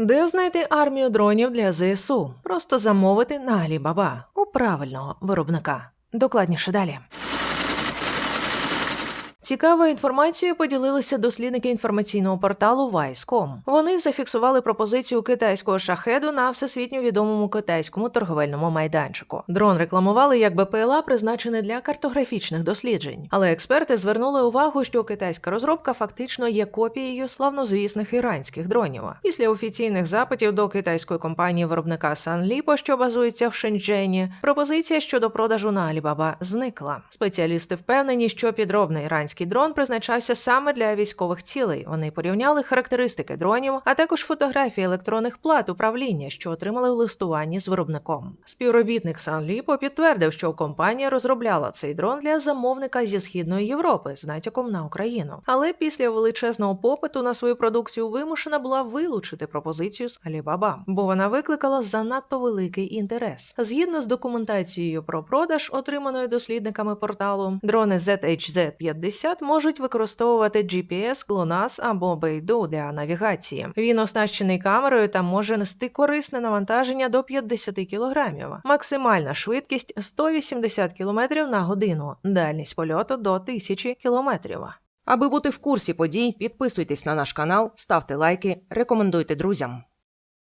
Де знайти армію дронів для ЗСУ? Просто замовити на Alibaba у правильного виробника. Докладніше далі. Цікавою інформацією поділилися дослідники інформаційного порталу Vice.com. Вони зафіксували пропозицію китайського шахеду на всесвітньо відомому китайському торговельному майданчику. Дрон рекламували як БПЛА, призначений для картографічних досліджень. Але експерти звернули увагу, що китайська розробка фактично є копією славнозвісних іранських дронів. Після офіційних запитів до китайської компанії виробника Санліпо, що базується в Шенчжені, пропозиція щодо продажу на Alibaba зникла. Спеціалісти впевнені, що підробний іранський дрон призначався саме для військових цілей. Вони порівняли характеристики дронів, а також фотографії електронних плат управління, що отримали в листуванні з виробником. Співробітник Санліпо підтвердив, що компанія розробляла цей дрон для замовника зі східної Європи з натяком на Україну. Але після величезного попиту на свою продукцію вимушена була вилучити пропозицію з Alibaba, бо вона викликала занадто великий інтерес. Згідно з документацією про продаж, отриманою дослідниками порталу, дрони ZHZ-50 можуть використовувати GPS, GLONASS або Beidou для навігації. Він оснащений камерою та може нести корисне навантаження до 50 кг. Максимальна швидкість 180 км на годину, дальність польоту до 1000 км. Аби бути в курсі подій, підписуйтесь на наш канал, ставте лайки, рекомендуйте друзям.